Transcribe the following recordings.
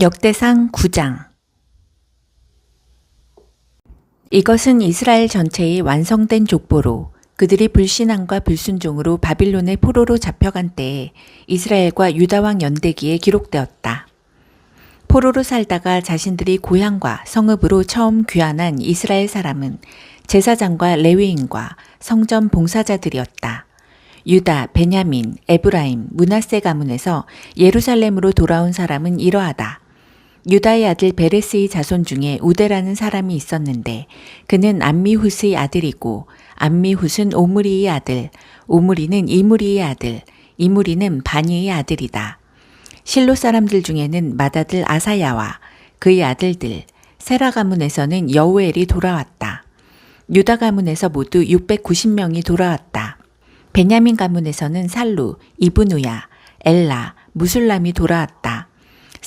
역대상 9장 이것은 이스라엘 전체의 완성된 족보로 그들이 불신앙과 불순종으로 바빌론의 포로로 잡혀간 때에 이스라엘과 유다왕 연대기에 기록되었다. 포로로 살다가 자신들이 고향과 성읍으로 처음 귀환한 이스라엘 사람은 제사장과 레위인과 성전 봉사자들이었다. 유다, 베냐민, 에브라임, 문하세 가문에서 예루살렘으로 돌아온 사람은 이러하다. 유다의 아들 베레스의 자손 중에 우데라는 사람이 있었는데 그는 암미훗의 아들이고 암미훗은 오므리의 아들, 오므리는 이무리의 아들, 이무리는 바니의 아들이다. 실로 사람들 중에는 맏아들 아사야와 그의 아들들, 세라 가문에서는 여우엘이 돌아왔다. 유다 가문에서 모두 690명이 돌아왔다. 베냐민 가문에서는 살루, 이브누야, 엘라, 무술람이 돌아왔다.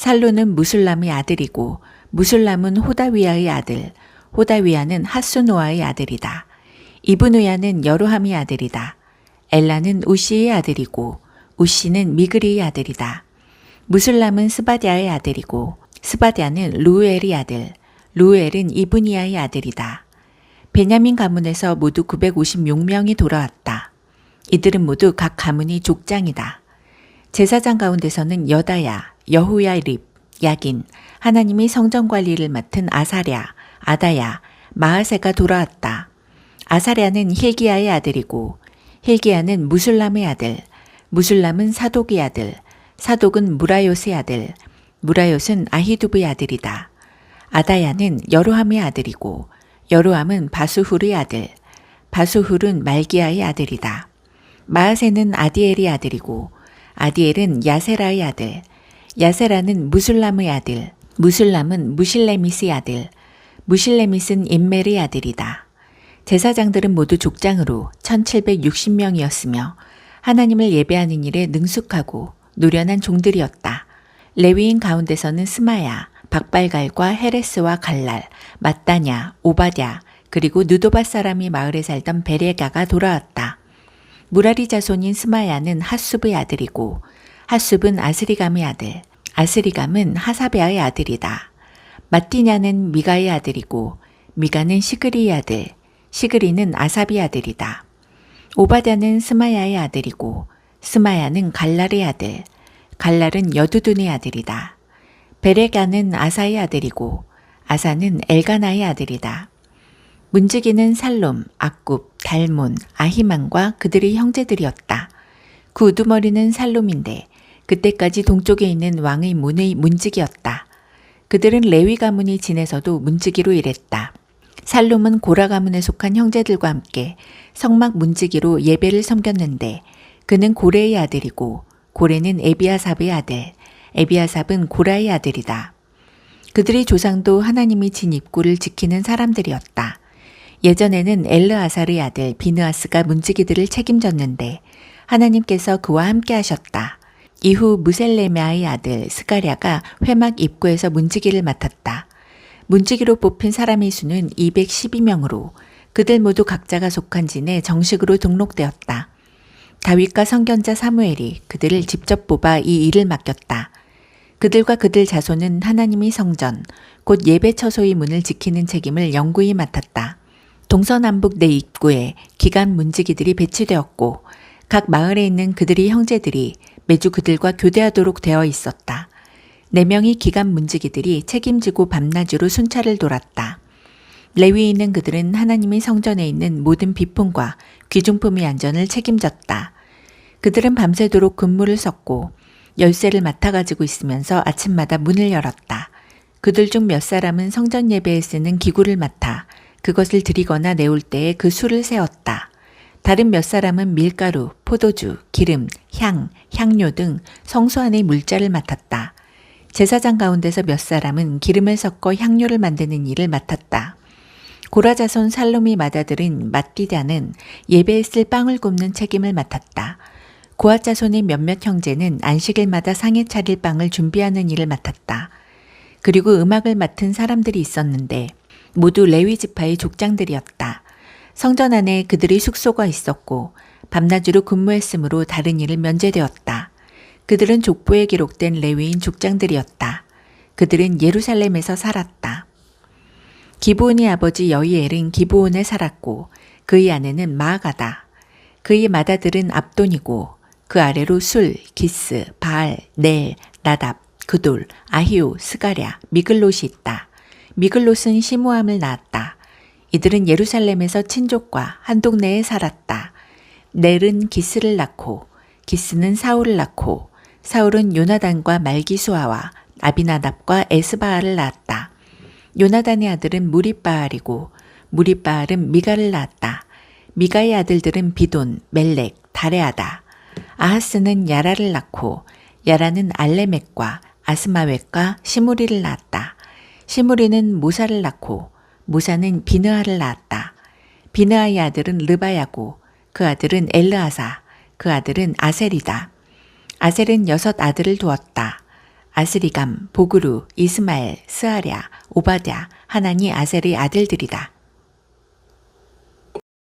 살루는 무술람의 아들이고 무술람은 호다위아의 아들, 호다위아는 하수노아의 아들이다. 이브누야는 여로함의 아들이다. 엘라는 우시의 아들이고 우시는 미그리의 아들이다. 무술람은 스바디아의 아들이고 스바디아는 루엘의 아들, 루엘은 이브니아의 아들이다. 베냐민 가문에서 모두 956명이 돌아왔다. 이들은 모두 각 가문이 족장이다. 제사장 가운데서는 여다야, 여후야 립, 야긴, 하나님이 성전 관리를 맡은 아사랴, 아다야, 마하세가 돌아왔다. 아사랴는 힐기야의 아들이고 힐기야는 무술람의 아들, 무술람은 사독의 아들, 사독은 무라요스의 아들, 무라요스는 아히두브의 아들이다. 아다야는 여로함의 아들이고 여로함은 바수훌의 아들, 바수훌은 말기야의 아들이다. 마하세는 아디엘의 아들이고 아디엘은 야세라의 아들, 야세라는 무술람의 아들, 무술람은 무실레미스의 아들, 무실레미스는 인멜의 아들이다. 제사장들은 모두 족장으로 1760명이었으며 하나님을 예배하는 일에 능숙하고 노련한 종들이었다. 레위인 가운데서는 스마야, 박발갈과 헤레스와 갈랄, 마따냐, 오바냐, 그리고 느도바 사람이 마을에 살던 베레가가 돌아왔다. 무라리 자손인 스마야는 핫숲의 아들이고 핫숲은 아스리감의 아들, 아스리감은 하사베아의 아들이다. 마티냐는 미가의 아들이고 미가는 시그리의 아들, 시그리는 아사비 아들이다. 오바다는 스마야의 아들이고 스마야는 갈랄의 아들, 갈랄은 여두둔의 아들이다. 베레가는 아사의 아들이고 아사는 엘가나의 아들이다. 문지기는 살롬, 악굽, 달몬, 아히만과 그들의 형제들이었다. 그 우두머리는 살롬인데 그때까지 동쪽에 있는 왕의 문의 문지기였다. 그들은 레위 가문이 지내서도 문지기로 일했다. 살롬은 고라 가문에 속한 형제들과 함께 성막 문지기로 예배를 섬겼는데 그는 고레의 아들이고 고레는 에비아삽의 아들, 에비아삽은 고라의 아들이다. 그들의 조상도 하나님이 진 입구를 지키는 사람들이었다. 예전에는 엘르아살의 아들 비느아스가 문지기들을 책임졌는데 하나님께서 그와 함께 하셨다. 이후 무셀레메아의 아들 스가랴가 회막 입구에서 문지기를 맡았다. 문지기로 뽑힌 사람의 수는 212명으로 그들 모두 각자가 속한 진에 정식으로 등록되었다. 다윗과 성견자 사무엘이 그들을 직접 뽑아 이 일을 맡겼다. 그들과 그들 자손은 하나님이 성전, 곧 예배 처소의 문을 지키는 책임을 영구히 맡았다. 동서남북 내 입구에 기간 문지기들이 배치되었고 각 마을에 있는 그들의 형제들이 매주 그들과 교대하도록 되어 있었다. 네 명의 기간 문지기들이 책임지고 밤낮으로 순찰을 돌았다. 있는 그들은 하나님의 성전에 있는 모든 비품과 귀중품의 안전을 책임졌다. 그들은 밤새도록 근무를 섰고 열쇠를 맡아 가지고 있으면서 아침마다 문을 열었다. 그들 중 몇 사람은 성전 예배에 쓰는 기구를 맡아 그것을 드리거나 내올 때에 그 수를 세었다. 다른 몇 사람은 밀가루, 포도주, 기름, 향, 향료 등 성소 안의 물자를 맡았다. 제사장 가운데서 몇 사람은 기름을 섞어 향료를 만드는 일을 맡았다. 고라자손 살롬이 맏아들인 마띠다는 예배에 쓸 빵을 굽는 책임을 맡았다. 고아자손의 몇몇 형제는 안식일마다 상에 차릴 빵을 준비하는 일을 맡았다. 그리고 음악을 맡은 사람들이 있었는데 모두 레위 지파의 족장들이었다. 성전 안에 그들의 숙소가 있었고 밤낮으로 근무했으므로 다른 일을 면제되었다. 그들은 족보에 기록된 레위인 족장들이었다. 그들은 예루살렘에서 살았다. 기브온의 아버지 여이엘은 기브온에 살았고 그의 아내는 마아가다. 그의 맏아들은 압돈이고 그 아래로 술, 기스, 바알, 넬, 나답, 그돌, 아히오, 스가랴, 미글롯이 있다. 미글롯은 시무함을 낳았다. 이들은 예루살렘에서 친족과 한 동네에 살았다. 넬은 기스를 낳고 기스는 사울을 낳고 사울은 요나단과 말기수아와 아비나답과 에스바알을 낳았다. 요나단의 아들은 무리바알이고 무리바알은 미가를 낳았다. 미가의 아들들은 비돈, 멜렉, 다레아다. 아하스는 야라를 낳고 야라는 알레멕과 아스마웻과 시무리를 낳았다. 시무리는 무사를 낳고 무사는 비느하를 낳았다. 비느하의 아들은 르바야고 그 아들은 엘르아사, 그 아들은 아셀이다. 아셀은 여섯 아들을 두었다. 아스리감, 보그루, 이스마엘, 스아랴, 오바댜, 하나니 아셀의 아들들이다.